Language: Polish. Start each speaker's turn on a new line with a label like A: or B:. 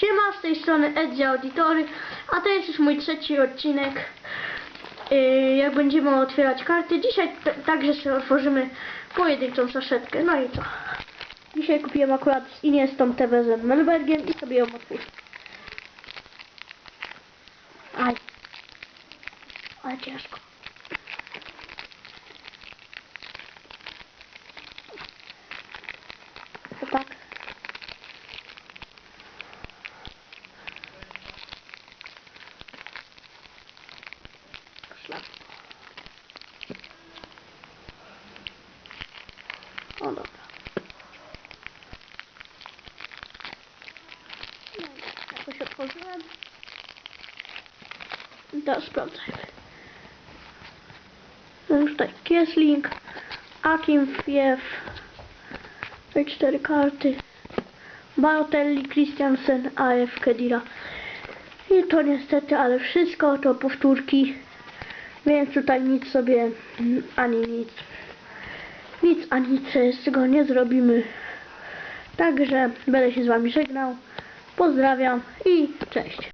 A: Siema, z tej strony Edzi Auditory, a to jest już mój trzeci odcinek, yy, jak będziemy otwierać karty. Dzisiaj także sobie otworzymy pojedynczą saszetkę. No i co? Dzisiaj kupiłem akurat z Iniestą TVZ Melbergiem i sobie ją otwórzę. Aj. Ale ciężko. Tak. O dobra. No, jakoś otworzyłem. Teraz sprawdzajmy. No już tutaj Kiesling, Akim Fiew, tutaj cztery karty, Balotelli, Christiansen, AF, Kedira. I to niestety, ale wszystko to powtórki, więc tutaj nic sobie, ani nic, nic ani nic z tego nie zrobimy. Także będę się z Wami żegnał. Pozdrawiam i cześć.